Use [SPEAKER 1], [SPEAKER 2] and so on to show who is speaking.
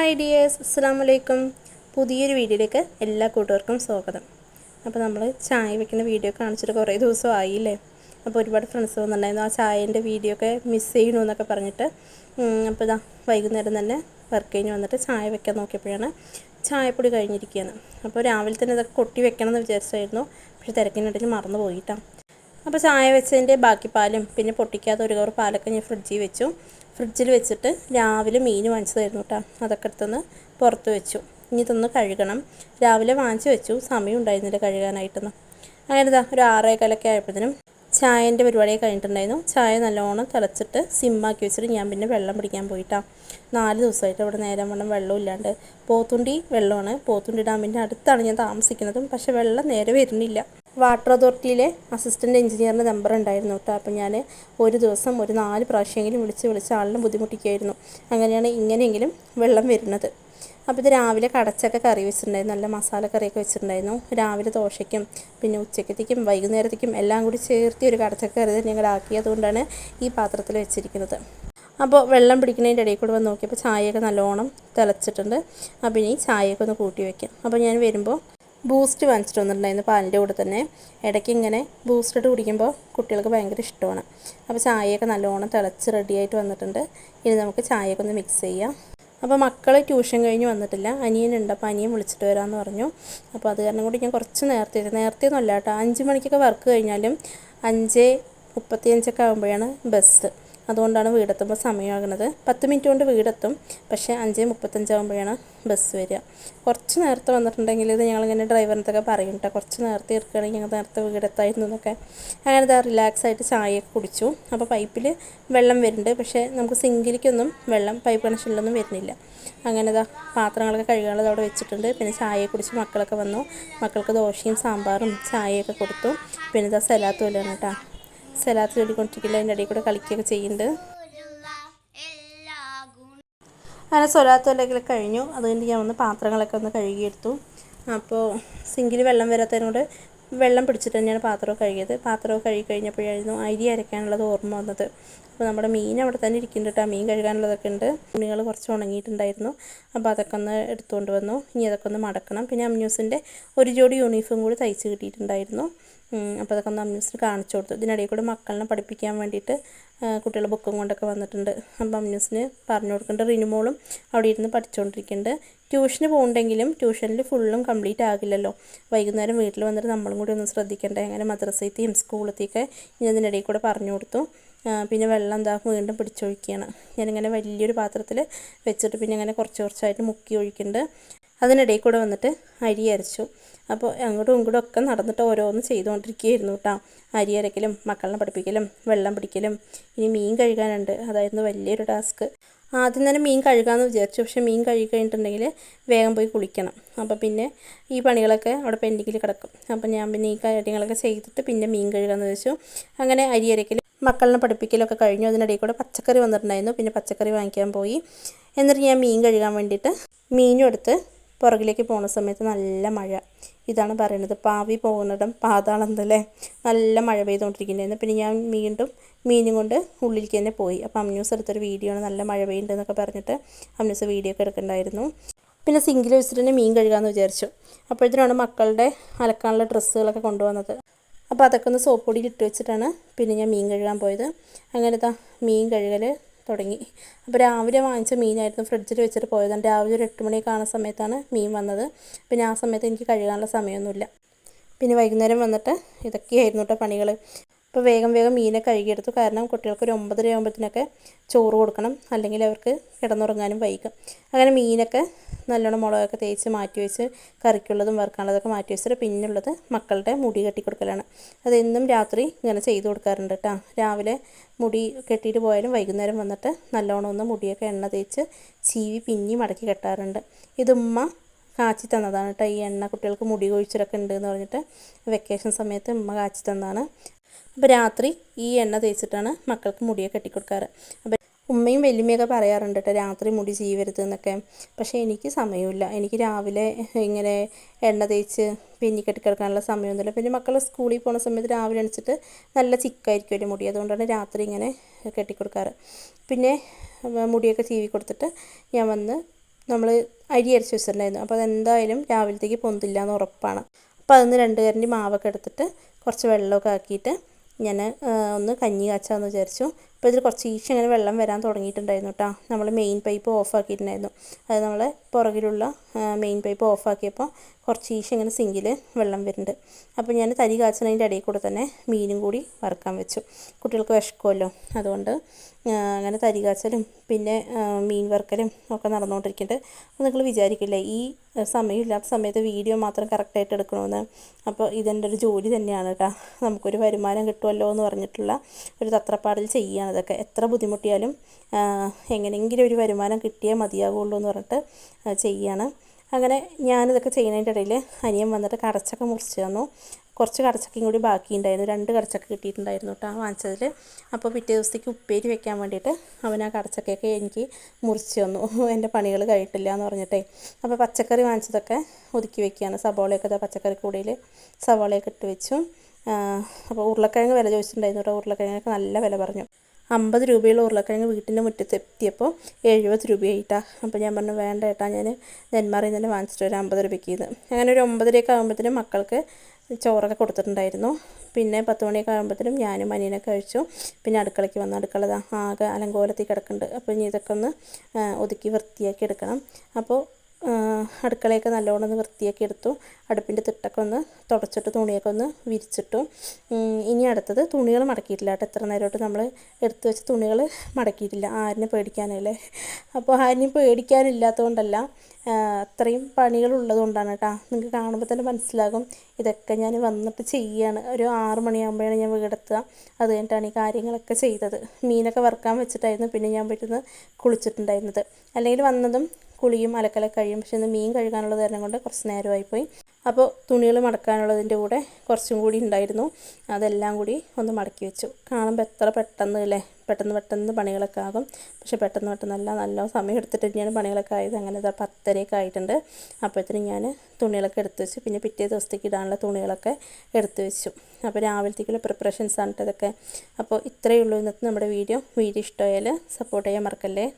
[SPEAKER 1] Hi dears അസ്സാം വലൈക്കും പുതിയൊരു വീഡിയോയിലേക്ക് എല്ലാ കൂട്ടുകാർക്കും സ്വാഗതം. അപ്പോൾ നമ്മൾ ചായ വെക്കുന്ന വീഡിയോ കാണിച്ചിട്ട് കുറേ ദിവസം ആയില്ലേ? അപ്പോൾ ഒരുപാട് ഫ്രണ്ട്സ് വന്നിട്ടുണ്ടായിരുന്നു. ആ ചായേന്റെ വീഡിയോ ഒക്കെ മിസ് ചെയ്യണു എന്നൊക്കെ പറഞ്ഞിട്ട് അപ്പോൾ ഇതാ വൈകുന്നേരം തന്നെ വർക്ക് കഴിഞ്ഞ് വന്നിട്ട് ചായ വെക്കാൻ നോക്കിയപ്പോഴാണ് ചായപ്പൊടി കഴിഞ്ഞിരിക്കുകയാണ്. അപ്പോൾ രാവിലെ തന്നെ ഇതൊക്കെ കൊട്ടി വെക്കണം എന്ന് വിചാരിച്ചായിരുന്നു. പക്ഷേ തിരക്കിനിടയിൽ മറന്നു പോയിട്ടാണ് അപ്പോൾ ചായ വെച്ചതിന്റെ ബാക്കി പാലും പിന്നെ പൊട്ടിക്കാത്ത ഒരു കവർ പാലൊക്കെ ഞാൻ ഫ്രിഡ്ജിൽ വെച്ചു. ഫ്രിഡ്ജിൽ വെച്ചിട്ട് രാവിലെ മീൻ വാങ്ങിച്ചതായിരുന്നു കേട്ടോ അതൊക്കെ എടുത്തുനിന്ന് പുറത്ത് വെച്ചു. ഇനി ഇതൊന്ന് കഴുകണം. രാവിലെ വാങ്ങിച്ചു വെച്ചു. സമയം ഉണ്ടായിരുന്നില്ല കഴുകാനായിട്ടൊന്നും. അങ്ങനെ ഇതാ ഒരു ആറേകാലൊക്കെ ആയപ്പോഴത്തേനും ചായന്റെ പരിപാടിയെ കഴിഞ്ഞിട്ടുണ്ടായിരുന്നു. ചായ നല്ലോണം തിളച്ചിട്ട് സിമ്മാക്കി വെച്ചിട്ട് ഞാൻ പിന്നെ വെള്ളം പിടിക്കാൻ പോയിട്ടാ. നാല് ദിവസമായിട്ട് ഇവിടെ നേരം വണ്ണം വെള്ളം ഇല്ലാണ്ട്. പോത്തുണ്ടി വെള്ളമാണ്. പോത്തുണ്ടി ഡാമിന്റെ അടുത്താണ് ഞാൻ താമസിക്കുന്നതും. പക്ഷേ വെള്ളം നേരെ വരുന്നില്ല. വാട്ടർ അതോറിറ്റിയിലെ അസിസ്റ്റന്റ് എഞ്ചിനീയറിന്റെ നമ്പർ ഉണ്ടായിരുന്നു കേട്ടോ. അപ്പം ഞാൻ ഒരു ദിവസം ഒരു നാല് പ്രാവശ്യമെങ്കിലും വിളിച്ച് വിളിച്ച് ആളിനെ ബുദ്ധിമുട്ടിക്കുമായിരുന്നു. അങ്ങനെയാണ് ഇങ്ങനെയെങ്കിലും വെള്ളം വരുന്നത്. അപ്പോൾ ഇത് രാവിലെ കടച്ചൊക്കെ കറി വെച്ചിട്ടുണ്ടായിരുന്നു. നല്ല മസാല കറിയൊക്കെ വെച്ചിട്ടുണ്ടായിരുന്നു. രാവിലെ ദോശയ്ക്കും പിന്നെ ഉച്ചക്കത്തേക്കും വൈകുന്നേരത്തേക്കും എല്ലാം കൂടി ചേർത്തി ഒരു കടച്ചക്ക കറി തന്നെ ഞങ്ങൾ ആക്കിയതുകൊണ്ടാണ് ഈ പാത്രത്തിൽ വെച്ചിരിക്കുന്നത്. അപ്പോൾ വെള്ളം പിടിക്കുന്നതിന്റെ ഇടയിൽ കൂടെ വന്ന് നോക്കിയപ്പോൾ ചായയൊക്കെ നല്ലോണം തിളച്ചിട്ടുണ്ട്. അപ്പോൾ ഇനി ചായയൊക്കെ ഒന്ന് കൂട്ടി വയ്ക്കാം. അപ്പോൾ ഞാൻ വരുമ്പോൾ ബൂസ്റ്റ് വാങ്ങിച്ചിട്ട് വന്നിട്ടുണ്ടായിരുന്നു പാലിന്റെ കൂടെ തന്നെ ഇടയ്ക്ക് ഇങ്ങനെ ബൂസ്റ്റ് ഇട്ട് കുടിക്കുമ്പോൾ കുട്ടികൾക്ക് ഭയങ്കര ഇഷ്ടമാണ്. അപ്പോൾ ചായയൊക്കെ നല്ലോണം തിളച്ച് റെഡിയായിട്ട് വന്നിട്ടുണ്ട്. ഇനി നമുക്ക് ചായയൊക്കെ ഒന്ന് മിക്സ് ചെയ്യാം. അപ്പോൾ മക്കൾ ട്യൂഷൻ കഴിഞ്ഞ് വന്നിട്ടില്ല. അനിയനുണ്ട്. അപ്പോൾ അനിയൻ വിളിച്ചിട്ട് വരാമെന്ന് പറഞ്ഞു. അപ്പോൾ അത് കാരണം കൂടി ഞാൻ കുറച്ച് നേരത്തെ നേരത്തെ ഒന്നുമല്ല കേട്ടോ. അഞ്ച് മണിക്കൊക്കെ വർക്ക് കഴിഞ്ഞാലും അഞ്ച് മുപ്പത്തിയഞ്ചൊക്കെ ആകുമ്പോഴാണ് ബസ് അതുകൊണ്ടാണ് വീടെത്തുമ്പോൾ സമയമാകുന്നത്. പത്ത് മിനിറ്റ് കൊണ്ട് വീടെത്തും. പക്ഷേ അഞ്ച് മുപ്പത്തഞ്ചാകുമ്പോഴാണ് ബസ് വരിക. കുറച്ച് നേരത്തെ വന്നിട്ടുണ്ടെങ്കിൽ ഇത് ഞങ്ങളിങ്ങനെ ഡ്രൈവറിനൊക്കെ പറയും കേട്ടോ കുറച്ച് നേരത്തെ ഇറക്കുകയാണെങ്കിൽ ഞങ്ങൾ നേരത്തെ വീടെത്തായിരുന്നു എന്നൊക്കെ. അങ്ങനെ ഇതാ റിലാക്സ് ആയിട്ട് ചായയൊക്കെ കുടിച്ചു. അപ്പോൾ പൈപ്പിൽ വെള്ളം വരുന്നുണ്ട്. പക്ഷേ നമുക്ക് സിങ്കിലേക്കൊന്നും വെള്ളം പൈപ്പ് കണക്ഷനിലൊന്നും വരുന്നില്ല. അങ്ങനെ ഇതാ പാത്രങ്ങളൊക്കെ കഴുകാനുള്ളത് അവിടെ വെച്ചിട്ടുണ്ട്. പിന്നെ ചായയെ കുടിച്ച് മക്കളൊക്കെ വന്നു. മക്കൾക്ക് ദോശയും സാമ്പാറും ചായയൊക്കെ കൊടുത്തു. പിന്നെ ഇതാ സലാത്ത് പോലെയാണ് കേട്ടോ സലാത്ത് ചൊല്ലിക്കൊണ്ടിരിക്കില്ല അതിന്റെ ഇടയിൽ കൂടെ കളിക്കുകയൊക്കെ ചെയ്യുന്നുണ്ട്. അങ്ങനെ സ്വലാത്തൊല്ലൊക്കെ കഴിഞ്ഞു. അതുകൊണ്ട് ഞാൻ ഒന്ന് പാത്രങ്ങളൊക്കെ ഒന്ന് കഴുകിയെടുത്തു. അപ്പോൾ സിങ്കിൽ വെള്ളം വരാത്തതിനോട് വെള്ളം പിടിച്ചിട്ട് തന്നെയാണ് പാത്രമൊക്കെ കഴുകിയത്. പാത്രമൊക്കെ കഴുകി കഴിഞ്ഞപ്പോഴായിരുന്നു അരി അരയ്ക്കാനുള്ളത് ഓർമ്മ വന്നത്. അപ്പോൾ നമ്മുടെ മീൻ അവിടെ തന്നെ ഇരിക്കുന്നുണ്ട് കേട്ടോ. മീൻ കഴുകാനുള്ളതൊക്കെ ഉണ്ട്. തുണികൾ കുറച്ച് ഉണങ്ങിയിട്ടുണ്ടായിരുന്നു. അപ്പോൾ അതൊക്കെ ഒന്ന് എടുത്തുകൊണ്ട് വന്നു. ഇനി അതൊക്കെ ഒന്ന് മടക്കണം. പിന്നെ അമ്യൂസിന്റെ ഒരു ജോഡി യൂണിഫോം കൂടി തയ്ച്ച് കിട്ടിയിട്ടുണ്ടായിരുന്നു. അപ്പോൾ അതൊക്കെ ഒന്ന് അമ്യൂസിന് കാണിച്ചു കൊടുത്തു. ഇതിനിടയിൽ കൂടെ മക്കളിനെ പഠിപ്പിക്കാൻ വേണ്ടിയിട്ട് കുട്ടികളുടെ ബുക്കും കൊണ്ടൊക്കെ വന്നിട്ടുണ്ട്. അപ്പം അമ്മ്യൂസിന് പറഞ്ഞു കൊടുക്കുന്നുണ്ട്. റിനുമോളും അവിടെ ഇരുന്ന് പഠിച്ചുകൊണ്ടിരിക്കുന്നുണ്ട് ട്യൂഷന് പോകണ്ടെങ്കിലും ട്യൂഷനിൽ ഫുള്ളും കംപ്ലീറ്റ് ആകില്ലല്ലോ. വൈകുന്നേരം വീട്ടിൽ വന്നിട്ട് നമ്മളും കൂടി ഒന്ന് ശ്രദ്ധിക്കണ്ടേ? അങ്ങനെ മദ്രസത്തെയും സ്കൂളത്തെയൊക്കെ ഞാൻ അതിനിടയിൽ കൂടെ പറഞ്ഞു കൊടുത്തു. പിന്നെ വെള്ളം എന്താ വീണ്ടും പിടിച്ചൊഴിക്കുകയാണ്. ഞാനിങ്ങനെ വലിയൊരു പാത്രത്തിൽ വെച്ചിട്ട് പിന്നെ ഇങ്ങനെ കുറച്ച് കുറച്ചായിട്ട് മുക്കി ഒഴിക്കുന്നുണ്ട്. അതിനിടയിൽ കൂടെ വന്നിട്ട് അരി അരച്ചു. അപ്പോൾ അങ്ങോട്ടും ഇങ്ങോട്ടും ഒക്കെ നടന്നിട്ട് ഓരോന്ന് ചെയ്തുകൊണ്ടിരിക്കുകയായിരുന്നു കേട്ടോ. അരി അരക്കലും മക്കളെ പഠിപ്പിക്കലും വെള്ളം പിടിക്കലും ഇനി മീൻ കഴുകാനുണ്ട്. അതായിരുന്നു വലിയൊരു ടാസ്ക്. ആദ്യം തന്നെ മീൻ കഴുകാമെന്ന് വിചാരിച്ചു. പക്ഷേ മീൻ കഴുകി കഴിഞ്ഞിട്ടുണ്ടെങ്കിൽ വേഗം പോയി കുളിക്കണം. അപ്പോൾ പിന്നെ ഈ പണികളൊക്കെ അവിടെ പെൻഡിങ്ങിൽ കിടക്കും. അപ്പോൾ ഞാൻ പിന്നെ ഈ കാര്യങ്ങളൊക്കെ ചെയ്തിട്ട് പിന്നെ മീൻ കഴുകാമെന്ന് വെച്ചു അങ്ങനെ അരി അരക്കലും മക്കളിനെ പഠിപ്പിക്കലൊക്കെ കഴിഞ്ഞു. അതിനിടയിൽ കൂടെ പച്ചക്കറി വന്നിട്ടുണ്ടായിരുന്നു. പിന്നെ പച്ചക്കറി വാങ്ങിക്കാൻ പോയി. എന്നിട്ട് ഞാൻ മീൻ കഴുകാൻ വേണ്ടിയിട്ട് മീനും എടുത്ത് പുറകിലേക്ക് പോകുന്ന സമയത്ത് നല്ല മഴ. ഇതാണ് പറയുന്നത്. പാവി പോകുന്നിടം പാതാളം എന്നല്ലേ നല്ല മഴ പെയ്തുകൊണ്ടിരിക്കുന്നുണ്ടായിരുന്നു പിന്നെ ഞാൻ വീണ്ടും മീനും കൊണ്ട് ഉള്ളിലേക്ക് തന്നെ പോയി. അപ്പോൾ അമ്യൂസ് എടുത്തൊരു വീഡിയോ ആണ്. നല്ല മഴ പെയ്യുന്നുണ്ടെന്നൊക്കെ പറഞ്ഞിട്ട് അമ്യൂസ് വീഡിയോ ഒക്കെ എടുക്കണ്ടായിരുന്നു. പിന്നെ സിങ്കിൽ വെച്ചിട്ട് തന്നെ മീൻ കഴുകാമെന്ന് വിചാരിച്ചു. അപ്പോഴത്തേനാണ് മക്കളുടെ അലക്കാനുള്ള ഡ്രസ്സുകളൊക്കെ കൊണ്ടുവന്നത്. അപ്പോൾ അതൊക്കെ ഒന്ന് സോപ്പ് പൊടിയിൽ ഇട്ട് വെച്ചിട്ടാണ് പിന്നെ ഞാൻ മീൻ കഴുകാൻ പോയത്. അങ്ങനെ ഇതാ മീൻ കഴുകൽ തുടങ്ങി. അപ്പോൾ രാവിലെ വാങ്ങിച്ച മീനായിരുന്നു. ഫ്രിഡ്ജിൽ വെച്ചിട്ട് പോയതാണ് രാവിലെ ഒരു എട്ട് മണിയൊക്കെ ആണ സമയത്താണ് മീൻ വന്നത്. പിന്നെ ആ സമയത്ത് എനിക്ക് കഴുകാനുള്ള സമയമൊന്നുമില്ല. പിന്നെ വൈകുന്നേരം വന്നിട്ട് ഇതൊക്കെയായിരുന്നു കേട്ടോ പണികൾ. അപ്പോൾ വേഗം വേഗം മീനെ കഴുകിയെടുത്തു. കാരണം കുട്ടികൾക്ക് ഒരു ഒമ്പതര ആകുമ്പോഴത്തേനൊക്കെ ചോറ് കൊടുക്കണം. അല്ലെങ്കിൽ അവർക്ക് കിടന്നുറങ്ങാനും വൈകും. അങ്ങനെ മീനൊക്കെ നല്ലോണം മുളകൊക്കെ തേച്ച് മാറ്റി വെച്ച് കറിക്കുള്ളതും വറുക്കാനുള്ളതൊക്കെ മാറ്റി വെച്ചിട്ട് പിന്നുള്ളത് മക്കളുടെ മുടി കെട്ടി കൊടുക്കലാണ് അതെന്നും രാത്രി ഇങ്ങനെ ചെയ്ത് കൊടുക്കാറുണ്ട് കേട്ടോ രാവിലെ മുടി കെട്ടിയിട്ട് പോയാലും വൈകുന്നേരം വന്നിട്ട് നല്ലോണം ഒന്ന് മുടിയൊക്കെ എണ്ണ തേച്ച് ചീവി പിന്നി മടക്കി കെട്ടാറുണ്ട്. ഇതുമ്മ കാച്ചി തന്നതാണ് കേട്ടോ ഈ എണ്ണ കുട്ടികൾക്ക് മുടി കൊഴിച്ചിലൊക്കെ ഉണ്ട് എന്ന് പറഞ്ഞിട്ട് വെക്കേഷൻ സമയത്ത് ഉമ്മ കാച്ചി തന്നതാണ്. അപ്പോൾ രാത്രി ഈ എണ്ണ തേച്ചിട്ടാണ് മക്കൾക്ക് മുടിയൊക്കെ കെട്ടിക്കൊടുക്കാറ്. അപ്പോൾ ഉമ്മയും വലിയമ്മയൊക്കെ പറയാറുണ്ട് കേട്ടോ രാത്രി മുടി ചീവരുത് എന്നൊക്കെ. പക്ഷേ എനിക്ക് സമയമില്ല. എനിക്ക് രാവിലെ ഇങ്ങനെ എണ്ണ തേച്ച് പിന്നി കെട്ടിക്കിടക്കാനുള്ള സമയമൊന്നുമില്ല. പിന്നെ മക്കൾ സ്കൂളിൽ പോകുന്ന സമയത്ത് രാവിലെ അണിച്ചിട്ട് നല്ല ചിക്കായിരിക്കും ഒരു മുടി. അതുകൊണ്ടാണ് രാത്രി ഇങ്ങനെ കെട്ടിക്കൊടുക്കാറ്. പിന്നെ മുടിയൊക്കെ ചീവി കൊടുത്തിട്ട് ഞാൻ വന്ന് നമ്മൾ അരി അരച്ച് വെച്ചിട്ടുണ്ടായിരുന്നു. അപ്പോൾ അതെന്തായാലും രാവിലത്തേക്ക് പൊന്തില്ല എന്ന് ഉറപ്പാണ്. അപ്പോൾ അതിന് രണ്ട് കരണ്ടി മാവൊക്കെ എടുത്തിട്ട് കുറച്ച് വെള്ളമൊക്കെ ആക്കിയിട്ട് ഞാൻ ഒന്ന് കഞ്ഞി കാച്ചാന്ന് വിചാരിച്ചു. അപ്പോൾ ഇതിൽ കുറച്ച് ഈശ ഇങ്ങനെ വെള്ളം വരാൻ തുടങ്ങിയിട്ടുണ്ടായിരുന്നു കേട്ടോ. നമ്മൾ മെയിൻ പൈപ്പ് ഓഫ് ആക്കിയിട്ടുണ്ടായിരുന്നു. അത് നമ്മൾ പുറകിലുള്ള മെയിൻ പൈപ്പ് ഓഫ് ആക്കിയപ്പോൾ കുറച്ച് ഈശ ഇങ്ങനെ സിങ്കിൽ വെള്ളം വരുന്നുണ്ട്. അപ്പോൾ ഞാൻ തരി കാച്ചുന്നതിന്റെ ഇടയിൽ കൂടെ തന്നെ മീനും കൂടി വറുക്കാൻ വെച്ചു. കുട്ടികൾക്ക് വിശക്കുമല്ലോ. അതുകൊണ്ട് അങ്ങനെ തരി കാച്ചലും പിന്നെ മീൻ വറുക്കലും ഒക്കെ നടന്നുകൊണ്ടിരിക്കുന്നുണ്ട്. അപ്പോൾ നിങ്ങൾ വിചാരിക്കില്ലേ ഈ സമയമില്ലാത്ത സമയത്ത് വീഡിയോ മാത്രം കറക്റ്റായിട്ട് എടുക്കണമെന്ന്? അപ്പോൾ ഇതെന്റെ ഒരു ജോലി തന്നെയാണ് കേട്ടോ. നമുക്കൊരു വരുമാനം കിട്ടുമല്ലോ എന്ന് പറഞ്ഞിട്ടുള്ള ഒരു തത്രപ്പാടിൽ ചെയ്യുകയാണ് ഇതൊക്കെ എത്ര ബുദ്ധിമുട്ടിയാലും എങ്ങനെയെങ്കിലും ഒരു വരുമാനം കിട്ടിയേ മതിയാകുള്ളൂ എന്ന് പറഞ്ഞിട്ട് ചെയ്യുകയാണ് അങ്ങനെ ഞാനിതൊക്കെ ചെയ്യുന്നതിന്റെ ഇടയിൽ അനിയൻ വന്നിട്ട് കടച്ചൊക്കെ മുറിച്ച് തന്നു. കുറച്ച് കടച്ചക്കയും കൂടി ബാക്കി ഉണ്ടായിരുന്നു രണ്ട് കടച്ചക്ക കിട്ടിയിട്ടുണ്ടായിരുന്നു കേട്ടോ ആ വാങ്ങിച്ചതിൽ അപ്പോൾ പിറ്റേ ദിവസത്തേക്ക് ഉപ്പേരി വെക്കാൻ വേണ്ടിയിട്ട് അവൻ ആ കടച്ചക്കയൊക്കെ എനിക്ക് മുറിച്ച് തന്നു. എന്റെ പണികൾ കഴിയിട്ടില്ല എന്ന് പറഞ്ഞിട്ടേ. അപ്പോൾ പച്ചക്കറി വാങ്ങിച്ചതൊക്കെ ഒതുക്കി വെക്കുകയാണ്. സബോളയൊക്കെ പച്ചക്കറി കൂടിയിൽ സവോളയൊക്കെ ഇട്ട് വെച്ചു. അപ്പോൾ ഉരുളക്കിഴങ്ങ് വില ചോദിച്ചിട്ടുണ്ടായിരുന്നു കേട്ടോ. ഉരുളക്കിഴങ്ങൊക്കെ നല്ല വില പറഞ്ഞു. അമ്പത് രൂപയുള്ള ഉരുളക്കിഴങ്ങ് വീട്ടിന്റെ മുറ്റത്ത് എത്തിയപ്പോൾ എഴുപത് രൂപയായിട്ടാണ് അപ്പോൾ ഞാൻ പറഞ്ഞു വേണ്ട ഏട്ടാ ഞാൻ നെന്മാറിൽ തന്നെ വാങ്ങിച്ചിട്ട് ഒരു അമ്പത് രൂപയ്ക്ക് ഇത്. അങ്ങനെ ഒരു ഒമ്പതരയൊക്കെ ആകുമ്പോഴത്തേനും മക്കൾക്ക് ചോറൊക്കെ കൊടുത്തിട്ടുണ്ടായിരുന്നു. പിന്നെ പത്ത് മണിയൊക്കെ ആകുമ്പോഴത്തേനും ഞാനും അനിയനൊക്കെ കഴിച്ചു. പിന്നെ അടുക്കളയ്ക്ക് വന്ന് അടുക്കള ആകെ അലങ്കോലത്തിൽ കിടക്കുന്നുണ്ട്. അപ്പോൾ ഇനി ഇതൊക്കെ ഒന്ന് ഒതുക്കി വൃത്തിയാക്കി എടുക്കണം. അപ്പോൾ അടുക്കളയൊക്കെ നല്ലോണം ഒന്ന് വൃത്തിയാക്കി എടുത്തു. അടുപ്പിന്റെ തിട്ടൊക്കെ ഒന്ന് തുടച്ചിട്ട് തുണിയൊക്കെ ഒന്ന് വിരിച്ചിട്ടു. ഇനി അടുത്തത് തുണികൾ മടക്കിയിട്ടില്ല കേട്ടോ. എത്ര നേരമായിട്ട് നമ്മൾ എടുത്തു വെച്ച തുണികൾ മടക്കിയിട്ടില്ല. ആരിനെ പേടിക്കാനല്ലേ അപ്പോൾ ആരിനെ പേടിക്കാനില്ലാത്തതുകൊണ്ടല്ല അത്രയും പണികൾ ഉള്ളതുകൊണ്ടാണ് കേട്ടോ. നിങ്ങൾക്ക് കാണുമ്പോൾ തന്നെ മനസ്സിലാകും. ഇതൊക്കെ ഞാൻ വന്നിട്ട് ചെയ്യുകയാണ് ഒരു ആറ് മണിയാകുമ്പോഴാണ് ഞാൻ വീടെത്തുക. അത് കഴിഞ്ഞിട്ടാണ് ഈ കാര്യങ്ങളൊക്കെ ചെയ്തത്. മീനൊക്കെ വറുക്കാൻ വെച്ചിട്ടായിരുന്നു. പിന്നെ ഞാൻ പോയിട്ട് കുളിച്ചിട്ടുണ്ടായിരുന്നത്. അല്ലെങ്കിൽ വന്നതും കുളിയും അലക്കലൊക്കെ കഴിയും. പക്ഷേ ഇന്ന് മീൻ കഴുകാനുള്ളത് കാരണം കൊണ്ട് കുറച്ച് നേരമായിപ്പോയി അപ്പോൾ തുണികൾ മടക്കാനുള്ളതിന്റെ കൂടെ കുറച്ചും കൂടി ഉണ്ടായിരുന്നു. അതെല്ലാം കൂടി ഒന്ന് മടക്കി വെച്ചു. കാണുമ്പോൾ എത്ര പെട്ടെന്ന് അല്ലേ? പെട്ടെന്ന് പെട്ടെന്ന് പണികളൊക്കെ ആകും. പക്ഷെ പെട്ടെന്ന് പെട്ടെന്നല്ല നല്ല സമയം എടുത്തിട്ട് തന്നെയാണ് പണികളൊക്കെ ആയത്. അങ്ങനെ ഇതാ പത്തരയൊക്കെ ആയിട്ടുണ്ട്. അപ്പോഴത്തേനും ഞാൻ തുണികളൊക്കെ എടുത്തു വെച്ചു. പിന്നെ പിറ്റേ ദിവസത്തേക്ക് ഇടാനുള്ള തുണികളൊക്കെ എടുത്തു വെച്ചു. അപ്പോൾ രാവിലത്തേക്കുള്ള പ്രിപ്പറേഷൻസ് ആണ് ഇതൊക്കെ. അപ്പോൾ ഇത്രയേ ഉള്ളൂ ഇന്നത്തെ നമ്മുടെ വീഡിയോ. വീഡിയോ ഇഷ്ടമായാൽ സപ്പോർട്ട് ചെയ്യാൻ മറക്കല്ലേ?